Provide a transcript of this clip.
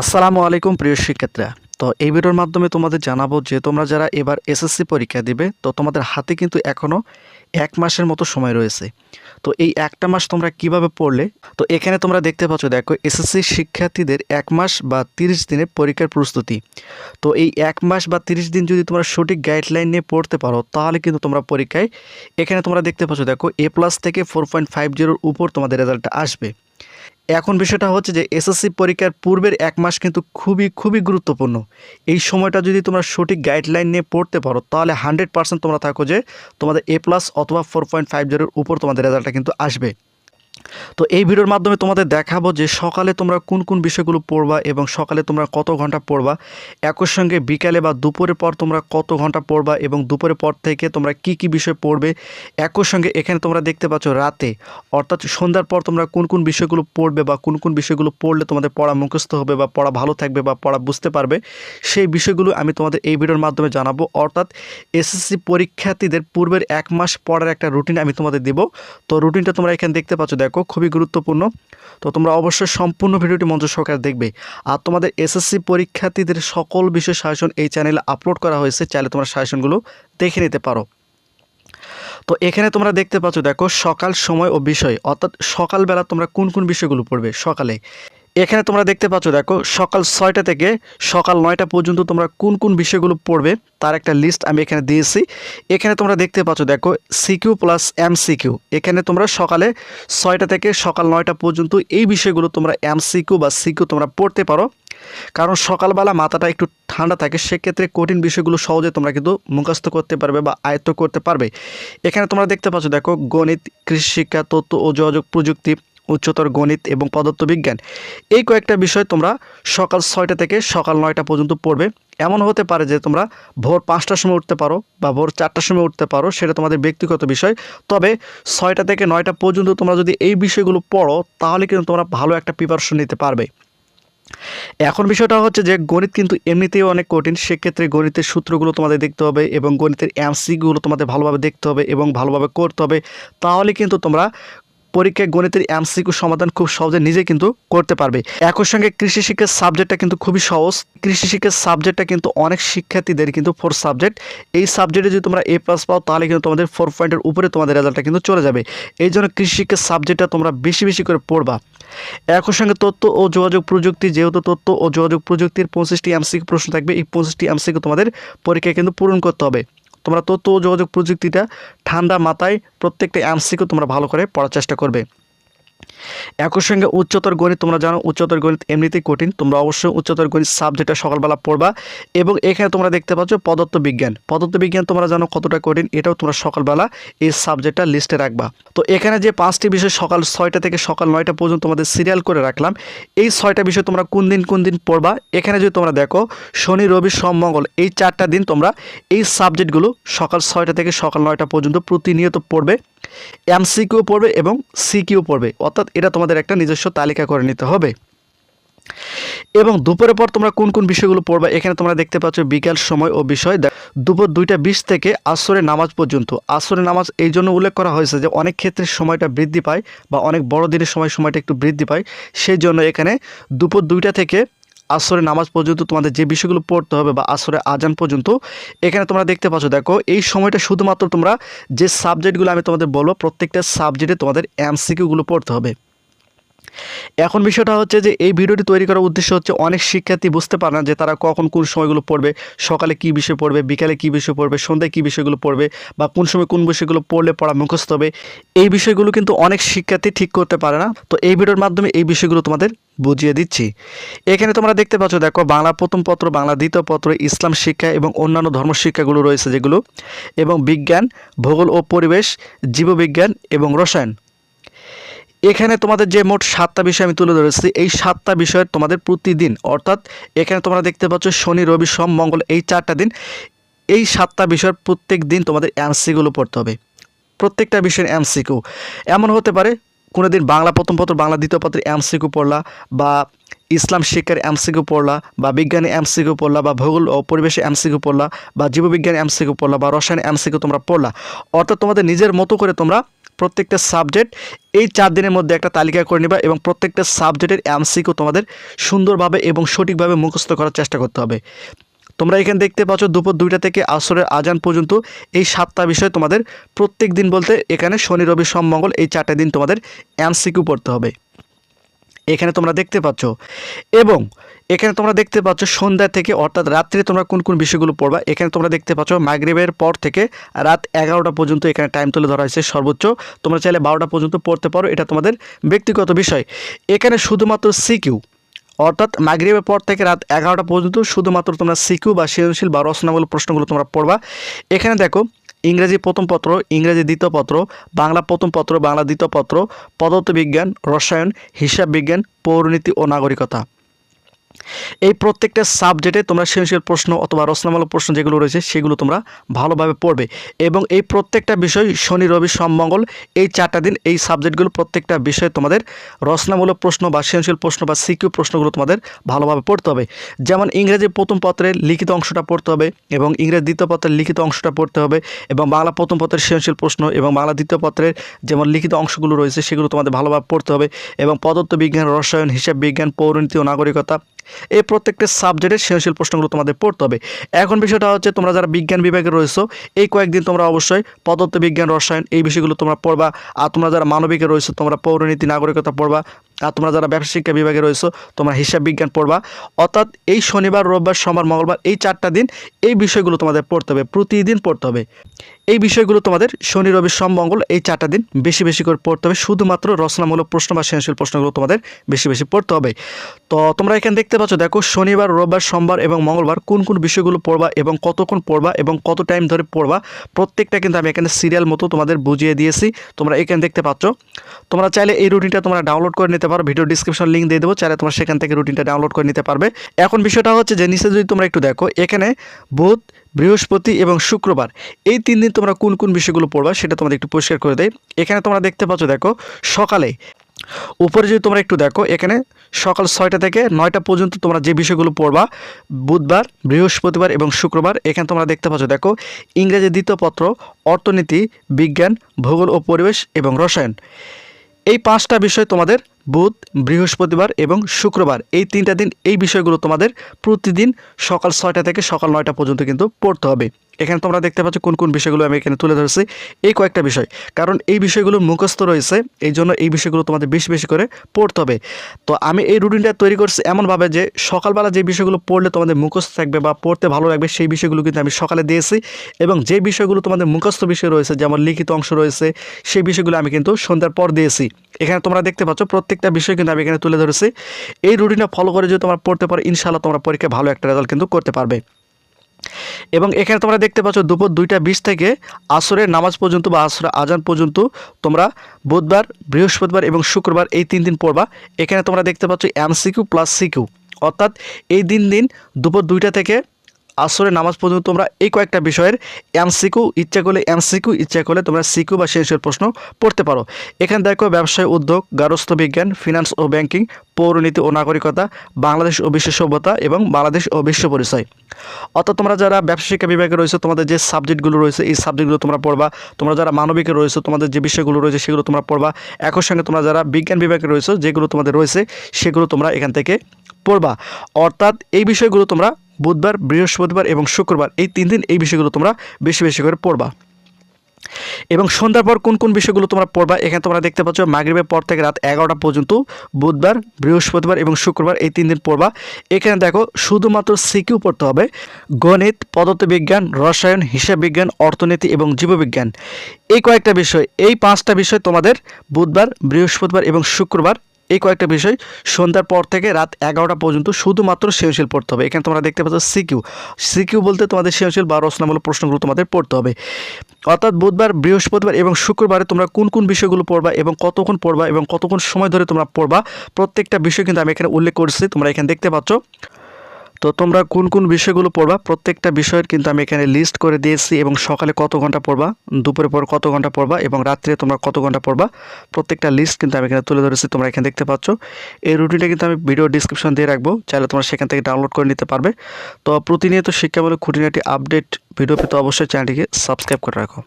আসসালামু আলাইকুম প্রিয় শিক্ষার্থীরা। তো এই ভিডিওর মাধ্যমে তোমাদের জানাব যে তোমরা যারা এবার এসএসসি পরীক্ষা দিবে, তো তোমাদের হাতে কিন্তু এখনও এক মাসের মতো সময় রয়েছে। তো এই একটা মাস তোমরা কীভাবে পড়লে? তো এখানে তোমরা দেখতে পাচ্ছ, দেখো এসএসসি শিক্ষার্থীদের এক মাস বা তিরিশ দিনের পরীক্ষার প্রস্তুতি। তো এই এক মাস বা তিরিশ দিন যদি তোমরা সঠিক গাইডলাইন নিয়ে পড়তে পারো, তাহলে কিন্তু তোমরা পরীক্ষায়, এখানে তোমরা দেখতে পাচ্ছ, দেখো এ প্লাস থেকে ফোর পয়েন্ট ফাইভ জিরোর উপর তোমাদের রেজাল্টটা আসবে। এখন বিষয়টা হচ্ছে যে এসএসসি পরীক্ষার পূর্বের এক মাস কিন্তু খুবই খুবই গুরুত্বপূর্ণ। এই সময়টা যদি তোমরা সঠিক গাইডলাইন নিয়ে পড়তে পারো, তাহলে হান্ড্রেড পার্সেন্ট তোমরা থাকো যে তোমাদের এ প্লাস অথবা ফোর পয়েন্ট ফাইভ জিরোর উপর তোমাদের রেজাল্টটা কিন্তু আসবে। তো এই ভিডিওর মাধ্যমে তোমাদের দেখাবো যে সকালে তোমরা কোন কোন বিষয়গুলো পড়বা এবং সকালে তোমরা কত ঘণ্টা পড়বা। একই সঙ্গে বিকালে বা দুপুরের পর তোমরা কত ঘণ্টা পড়বা এবং দুপুরের পর থেকে তোমরা কি কি বিষয় পড়বে। একই সঙ্গে এখানে তোমরা দেখতে পাচ্ছ রাতে, অর্থাৎ সন্ধ্যার পর তোমরা কোন কোন বিষয়গুলো পড়বে বা কোন কোন বিষয়গুলো পড়লে তোমাদের পড়া মুখস্থ হবে বা পড়া ভালো থাকবে বা পড়া বুঝতে পারবে, সেই বিষয়গুলো আমি তোমাদের এই ভিডিওর মাধ্যমে জানাব। অর্থাৎ এসএসসি পরীক্ষার্থীদের পূর্বের এক মাস পড়ার একটা রুটিন আমি তোমাদের দেবো। তো রুটিনটা তোমরা এখানে দেখতে পাচ্ছ দেখো, খুবই গুরুত্বপূর্ণ। তো তোমরা অবশ্যই সম্পূর্ণ ভিডিওটি মঞ্চ সহকারে দেখবে। আর তোমাদের এসএসসি পরীক্ষার্থীদের সকল বিষয় সাজেশন এই চ্যানেলে আপলোড করা হয়েছে, চাইলে তোমরা সাজেশনগুলো দেখে নিতে পারো। তো এখানে তোমরা দেখতে পাচ্ছ, দেখো, সকাল সময় ও বিষয়। অর্থাৎ সকালবেলা তোমরা কোন কোন বিষয়গুলো পড়বে সকালে? এখানে তোমরা দেখতে পাচ্ছ, দেখো, সকাল ছয়টা থেকে সকাল নয়টা পর্যন্ত তোমরা কোন কোন বিষয়গুলো পড়বে তার একটা লিস্ট আমি এখানে দিয়েছি। এখানে তোমরা দেখতে পাচ্ছ, দেখো সিকিউ প্লাস এম সিকিউ এখানে তোমরা সকালে ছয়টা থেকে সকাল নয়টা পর্যন্ত এই বিষয়গুলো তোমরা এম সিকিউ বা সিকিউ তোমরা পড়তে পারো। কারণ সকালবেলা মাথাটা একটু ঠান্ডা থাকে, সেক্ষেত্রে কঠিন বিষয়গুলো সহজে তোমরা কিন্তু মুখস্থ করতে পারবে বা আয়ত্ত করতে পারবে। এখানে তোমরা দেখতে পাচ্ছ, দেখো, গণিত, কৃষি শিক্ষা, তথ্য ও যোগাযোগ প্রযুক্তি উচ্চতর গণিত এবং পদার্থবিজ্ঞান। এই কয়েকটা বিষয় তোমরা সকাল ছয়টা থেকে সকাল নয়টা পর্যন্ত পড়বে। এমন হতে পারে যে তোমরা ভোর পাঁচটার সময় উঠতে পারো বা ভোর চারটার সময় উঠতে পারো, সেটা তোমাদের ব্যক্তিগত বিষয়। তবে ছয়টা থেকে নয়টা পর্যন্ত তোমরা যদি এই বিষয়গুলো পড়ো, তাহলে কিন্তু তোমরা ভালো একটা প্রিপারেশন নিতে পারবে। এখন বিষয়টা হচ্ছে যে গণিত কিন্তু এমনিতেই অনেক কঠিন। সেক্ষেত্রে গণিতের সূত্রগুলো তোমাদের দেখতে হবে এবং গণিতের এমসিগুলো তোমাদের ভালোভাবে দেখতে হবে এবং ভালোভাবে করতে হবে। তাহলে কিন্তু তোমরা পরীক্ষায় গণিতের এমসিকিউ সমাধান খুব সহজে নিজে কিন্তু করতে পারবে। একই সঙ্গে কৃষি শিক্ষার সাবজেক্টটা কিন্তু খুবই সহজ। কৃষি শিক্ষার সাবজেক্টটা কিন্তু অনেক শিক্ষার্থীদের কিন্তু ফোর সাবজেক্ট এই সাবজেক্টে যদি তোমরা এ প্লাস পাও, তাহলে কিন্তু তোমাদের ফোর পয়েন্টের উপরে তোমাদের রেজাল্টটা কিন্তু চলে যাবে। এই জন্য কৃষি শিক্ষার সাবজেক্টটা তোমরা বেশি বেশি করে পড়বা। একই সঙ্গে তথ্য ও যোগাযোগ প্রযুক্তি, যেহেতু তথ্য ও যোগাযোগ প্রযুক্তির পঁচিশটি এমসিকিউ প্রশ্ন থাকবে, এই পঁচিশটি এমসিকিউ তোমাদের পরীক্ষায় কিন্তু পূরণ করতে হবে। তোমরা তথ্য ও যোগাযোগ প্রযুক্তিটা ঠান্ডা মাথায় প্রত্যেকটা এমসিকিউ তোমরা ভালো করে পড়ার চেষ্টা করবে। একই সঙ্গে উচ্চতর গণিত, তোমরা জানো উচ্চতর গণিত এমনিতেই কঠিন, তোমরা অবশ্যই উচ্চতর গণিত সাবজেক্টটা সকালবেলা পড়বা এবং এখানে তোমরা দেখতে পাচ্ছ পদার্থ বিজ্ঞান পদার্থ বিজ্ঞান তোমরা জানো কতটা কঠিন, এটাও তোমরা সকালবেলা এই সাবজেক্টটা লিস্টে রাখবা। তো এখানে যে পাঁচটি বিষয় সকাল ছয়টা থেকে সকাল নয়টা পর্যন্ত তোমাদের সিরিয়াল করে রাখলাম, এই ছয়টা বিষয় তোমরা কোন দিন কোন দিন পড়বা? এখানে যদি তোমরা দেখো শনি, রবি, সোম, মঙ্গল, এই চারটা দিন তোমরা এই সাবজেক্টগুলো সকাল ছয়টা থেকে সকাল নয়টা পর্যন্ত প্রতিনিয়ত পড়বে। এমসিকিউ পড়বে এবং সিকিউ পড়বে। অর্থাৎ এটা তোমাদের একটা নিজস্ব তালিকা করে নিতে হবে। এবং দুপুরের পর তোমরা কোন কোন বিষয়গুলো পড়বা, এখানে তোমরা দেখতে পাচ্ছ বিকাল সময় ও বিষয়। দুপুর দুইটা বিশ থেকে আসরের নামাজ পর্যন্ত। আসরের নামাজ এই জন্য উল্লেখ করা হয়েছে যে অনেক ক্ষেত্রে সময়টা বৃদ্ধি পায় বা অনেক বড় দিনের সময় সময়টা একটু বৃদ্ধি পায়। সেই জন্য এখানে দুপুর দুইটা থেকে আসরের নামাজ পর্যন্ত তোমাদের যে বিষয়গুলো পড়তে হবে বা আসরে আজান পর্যন্ত, এখানে তোমরা দেখতে পাচ্ছ, দেখো, এই সময়টা শুধুমাত্র তোমরা যে সাবজেক্টগুলো আমি তোমাদের বলব, প্রত্যেকটা সাবজেক্টে তোমাদের এমসিকিউগুলো পড়তে হবে। এখন বিষয়টা হচ্ছে যে এই ভিডিওটি তৈরি করার উদ্দেশ্য হচ্ছে অনেক শিক্ষার্থী বুঝতে পারে না যে তারা কখন কোন সময়গুলো পড়বে, সকালে কী বিষয় পড়বে, বিকালে কী বিষয় পড়বে, সন্ধ্যায় কী বিষয়গুলো পড়বে বা কোন সময় কোন বিষয়গুলো পড়লে পড়া মুখস্থ হবে, এই বিষয়গুলো কিন্তু অনেক শিক্ষার্থী ঠিক করতে পারে না। তো এই ভিডিওর মাধ্যমে এই বিষয়গুলো তোমাদের বুঝিয়ে দিচ্ছি। এখানে তোমরা দেখতে পাচ্ছ, দেখো, বাংলা প্রথম পত্র, বাংলা দ্বিতীয় পত্র, ইসলাম শিক্ষা এবং অন্যান্য ধর্ম শিক্ষাগুলো রয়েছে যেগুলো এবং বিজ্ঞান, ভূগোল ও পরিবেশ, জীববিজ্ঞান এবং রসায়ন। এখানে তোমাদের যে মোট সাতটা বিষয় আমি তুলে ধরেছি, এই সাতটা বিষয়ের তোমাদের প্রতিদিন, অর্থাৎ এখানে তোমরা দেখতে পাচ্ছ শনি, রবি, সোম, মঙ্গল, এই চারটা দিন, এই সাতটা বিষয়ের প্রত্যেক দিন তোমাদের এমসিগুলো পড়তে হবে। প্রত্যেকটা বিষয়ের এমসিকিউ। এমন হতে পারে কোনো দিন বাংলা প্রথম পত্র, বাংলা দ্বিতীয় পত্রে এমসিকিউ পড়লা, বা ইসলাম শিক্ষার এমসিকিউ পড়লা, বা বিজ্ঞানী এমসিকিউ পড়লা, বা ভূগোল ও পরিবেশে এমসিকিউ পড়লা, বা জীববিজ্ঞান এমসিকিউ পড়লা, বা রসায়ন এমসিকিউ তোমরা পড়লা। অর্থাৎ তোমাদের নিজের মতো করে তোমরা প্রত্যেকটা সাবজেক্ট এই চার দিনের মধ্যে একটা তালিকা করে নেবা এবং প্রত্যেকটা সাবজেক্টের এমসিকিউ তোমাদের সুন্দরভাবে এবং সঠিকভাবে মুখস্থ করার চেষ্টা করতে হবে। তোমরা এখানে দেখতে পাচ্ছ দুপুর দুইটা থেকে আসরের আজান পর্যন্ত এই সাতটা বিষয় তোমাদের প্রত্যেক দিন বলতে এখানে শনি, রবি, সোম, মঙ্গল এই চারটে দিন তোমাদের এমসিকিউ পড়তে হবে। এখানে তোমরা দেখতে পাচ্ছ। এবং এখানে তোমরা দেখতে পাচ্ছ সন্ধ্যা থেকে, অর্থাৎ রাত্রে তোমরা কোন কোন বিষয়গুলো পড়বা, এখানে তোমরা দেখতে পাচ্ছ মাগরিবের পর থেকে রাত এগারোটা পর্যন্ত এখানে টাইম তুলে ধরা হয়েছে সর্বোচ্চ। তোমরা চাইলে বারোটা পর্যন্ত পড়তে পারো, এটা তোমাদের ব্যক্তিগত বিষয়। এখানে শুধুমাত্র সিকিউ, অর্থাৎ মাগরিবের পর থেকে রাত এগারোটা পর্যন্ত শুধুমাত্র তোমরা সিকিউ বা সৃজনশীল বা রচনামূলক প্রশ্নগুলো তোমরা পড়বা। এখানে দেখো ইংরেজি প্রথম পত্র, ইংরেজি দ্বিতীয় পত্র, বাংলা প্রথম পত্র, বাংলা দ্বিতীয় পত্র, পদার্থবিজ্ঞান, রসায়ন হিসাব বিজ্ঞান পৌরনীতি ও নাগরিকতা। এই প্রত্যেকটা সাবজেক্টে তোমরা সৃজনশীল প্রশ্ন অথবা রচনামূলক প্রশ্ন যেগুলো রয়েছে, সেগুলো তোমরা ভালোভাবে পড়বে। এবং এই প্রত্যেকটা বিষয় শনি, রবি, সোম, মঙ্গল, এই চারটা দিন এই সাবজেক্টগুলো প্রত্যেকটা বিষয়ে তোমাদের রচনামূলক প্রশ্ন বা সৃজনশীল প্রশ্ন বা সিকিউ প্রশ্নগুলো তোমাদের ভালোভাবে পড়তে হবে। যেমন ইংরেজি প্রথম পত্রের লিখিত অংশটা পড়তে হবে এবং ইংরেজি দ্বিতীয় পত্রের লিখিত অংশটা পড়তে হবে এবং বাংলা প্রথম পত্রের সৃজনশীল প্রশ্ন এবং বাংলা দ্বিতীয় পত্রের যেমন লিখিত অংশগুলো রয়েছে, সেগুলো তোমাদের ভালোভাবে পড়তে হবে এবং পদার্থবিজ্ঞান, রসায়ন হিসাব বিজ্ঞান পৌরনীতি ও নাগরিকতা এই প্রত্যেকটা সাবজেক্টের সৃজনশীল প্রশ্নগুলো তোমাদের পড়তে হবে। এখন বিষয়টা হচ্ছে তোমরা যারা বিজ্ঞান বিভাগে রয়েছো, এই কয়েকদিন তোমরা অবশ্যই পদার্থবিজ্ঞান, রসায়ন এই বিষয়গুলো তোমরা পড়বা। আর তোমরা যারা মানবিকে রয়েছো, তোমরা পৌরনীতি, নাগরিকতা পড়বা। আর তোমরা যারা ব্যবসা শিক্ষা বিভাগে রয়েছো, তোমরা হিসাব বিজ্ঞান পড়বা। অর্থাৎ এই শনিবার, রোববার, সোমবার, মঙ্গলবার এই চারটা দিন এই বিষয়গুলো তোমাদের পড়তে হবে, প্রতিদিন পড়তে হবে। এই বিষয়গুলো তোমাদের শনি, রবি, সোম, মঙ্গল এই চারটা দিন বেশি বেশি করে পড়তে হবে। শুধুমাত্র রচনামূলক প্রশ্ন বা সৃজনশীল প্রশ্নগুলো তোমাদের বেশি বেশি পড়তে হবে। তো তোমরা এখানে দেখতে পাচ্ছ, দেখো শনিবার, রোববার, সোমবার এবং মঙ্গলবার কোন কোন বিষয়গুলো পড়বা এবং কতক্ষণ পড়বা এবং কত টাইম ধরে পড়বা, প্রত্যেকটা কিন্তু আমি এখানে সিরিয়াল মতো তোমাদের বুঝিয়ে দিয়েছি। তোমরা এখানে দেখতে পাচ্ছ। তোমরা চাইলে এই রুটিনটা তোমরা ডাউনলোড করে নিতে পারো। ভিডিও ডিসক্রিপশন লিঙ্ক দিয়ে দেবো। চাইলে তোমরা সেখান থেকে রুটিনটা ডাউনলোড করে নিতে পারবে। এখন বিষয়টা হচ্ছে যে, নিচে যদি তোমরা একটু দেখো, এখানে বুধ, বৃহস্পতি এবং শুক্রবার, এই তিন দিন তোমরা কোন কোন বিষয়গুলো পড়বা সেটা তোমাদের একটু পরিষ্কার করে দেয় এখানে তোমরা দেখতে পাচ্ছ, দেখো সকালে উপরে যদি তোমরা একটু দেখো, এখানে সকাল ছয়টা থেকে নয়টা পর্যন্ত তোমরা যে বিষয়গুলো পড়বা, বুধবার, বৃহস্পতিবার এবং শুক্রবার, এখানে তোমরা দেখতে পাচ্ছ, দেখো, ইংরেজি দ্বিতীয় পত্র, অর্থনীতি, বিজ্ঞান, ভূগোল ও পরিবেশ এবং রসায়ন। এই পাঁচটা বিষয় তোমাদের বুধ, বৃহস্পতিবার এবং শুক্রবার, এই তিনটা দিন এই বিষয়গুলো তোমাদের প্রতিদিন সকাল ছয়টা থেকে সকাল নয়টা পর্যন্ত কিন্তু পড়তে হবে। এখানে তোমরা দেখতে পাচ্ছ কোন কোন বিষয়গুলো আমি এখানে তুলে ধরেছি। এই কয়েকটা বিষয়। কারণ এই বিষয়গুলো মুখস্থ রয়েছে, এই জন্য এই বিষয়গুলো তোমাদের বেশি বেশি করে পড়তে হবে। তো আমি এই রুটিনটা তৈরি করছি এমনভাবে যে সকালবেলা যে বিষয়গুলো পড়লে তোমাদের মুখস্থ থাকবে বা পড়তে ভালো লাগবে সেই বিষয়গুলো কিন্তু আমি সকালে দিয়েছি এবং যে বিষয়গুলো তোমাদের মুখস্থ বিষয় রয়েছে, যেমন লিখিত অংশ রয়েছে, সেই বিষয়গুলো আমি কিন্তু সন্ধ্যার পর দিয়েছি। এখানে তোমরা দেখতে পাচ্ছ প্রত্যেকটা বিষয় কিন্তু আমি এখানে তুলে ধরেছি। এই রুটিনটা ফলো করে যদি তোমরা পড়তে পারো, ইনশাআল্লাহ তোমরা পরীক্ষায় ভালো একটা রেজাল্ট কিন্তু করতে পারবে। এবং এখানে তোমরা দেখতে পাচ্ছ দুপুর দুইটা বিশ থেকে আসরের নামাজ পর্যন্ত বা আসরের আজান পর্যন্ত তোমরা বুধবার, বৃহস্পতিবার এবং শুক্রবার এই তিন দিন পড়বা। এখানে তোমরা দেখতে পাচ্ছ এমসিকিউ প্লাস সিকিউ। অর্থাৎ এই দিন দিন দুপুর দুইটা থেকে আসরে নামাজ পর্যন্ত তোমরা এই কয়েকটা বিষয়ের এমসিকিউ, ইচ্ছা করলে এমসিকিউ, ইচ্ছা করলে তোমরা সিকিউ বা শেষের প্রশ্ন পড়তে পারো। এখানে দেখো ব্যবসায় উদ্যোগ, গারস্থ বিজ্ঞান ফিনান্স ও ব্যাংকিং পৌরনীতি ও নাগরিকতা, বাংলাদেশ ও বিশ্ব সভ্যতা এবং বাংলাদেশ ও বিশ্ব পরিচয়। অর্থাৎ তোমরা যারা ব্যবসা শিক্ষা বিভাগে রয়েছে, তোমাদের যে সাবজেক্টগুলো রয়েছে, এই সাবজেক্টগুলো তোমরা পড়বা। তোমরা যারা মানবিকে রয়েছে, তোমাদের যে বিষয়গুলো রয়েছে, সেগুলো তোমরা পড়বা। একই সঙ্গে তোমরা যারা বিজ্ঞান বিভাগে রয়েছে, যেগুলো তোমাদের রয়েছে, সেগুলো তোমরা এখান থেকে পড়বা। অর্থাৎ এই বিষয়গুলো তোমরা বুধবার, বৃহস্পতিবার এবং শুক্রবার এই তিন দিন এই বিষয়গুলো তোমরা বেশি বেশি করে পড়বা। এবং সন্ধ্যার পর কোন কোন বিষয়গুলো তোমরা পড়বা, এখানে তোমরা দেখতে পাচ্ছ মাগরিবের পর থেকে রাত এগারোটা পর্যন্ত বুধবার, বৃহস্পতিবার এবং শুক্রবার এই তিন দিন পড়বা। এখানে দেখো, শুধুমাত্র সিকিউ পড়তে হবে। গণিত, পদার্থবিজ্ঞান, রসায়ন হিসাব বিজ্ঞান অর্থনীতি এবং জীববিজ্ঞান। এই কয়েকটা বিষয়, এই পাঁচটা বিষয় তোমাদের বুধবার, বৃহস্পতিবার এবং শুক্রবার এই কয়েকটা বিষয়, সন্ধ্যার পর থেকে রাত এগারোটা পর্যন্ত শুধুমাত্র সৃজনশীল পড়তে হবে। এখানে তোমরা দেখতে পাচ্ছ সিকিউ সিকিউ বলতে তোমাদের সৃজনশীল বা রচনামূলক প্রশ্নগুলো তোমাদের পড়তে হবে। অর্থাৎ বুধবার, বৃহস্পতিবার এবং শুক্রবারে তোমরা কোন কোন বিষয়গুলো পড়বা এবং কতক্ষণ পড়বা এবং কতক্ষণ সময় ধরে তোমরা পড়বা, প্রত্যেকটা বিষয় কিন্তু আমি এখানে উল্লেখ করেছি। তোমরা এখানে দেখতে পাচ্ছ তো তোমরা কোন কোন বিষয়গুলো পড়বা? প্রত্যেকটা বিষয়ের কিন্তু আমি এখানে লিস্ট করে দিয়েছি এবং সকালে কত ঘণ্টা পড়বা দুপুরে পর কত ঘণ্টা পড়বা এবং রাত্রে তোমরা কত ঘণ্টা পড়বা, প্রত্যেকটা লিস্ট কিন্তু আমি এখানে তুলে ধরেছি, তোমরা এখানে দেখতে পাচ্ছ। এই রুটিনটা কিন্তু আমি ভিডিও ডিসক্রিপশন দিয়ে রাখব, চাইলে তোমরা সেখান থেকে ডাউনলোড করে নিতে পারবে। তো প্রতিনিয়ত শিক্ষামূলক খুঁটিনাটি আপডেট ভিডিও পেতে অবশ্যই চ্যানেলটিকে সাবস্ক্রাইব করে রাখো।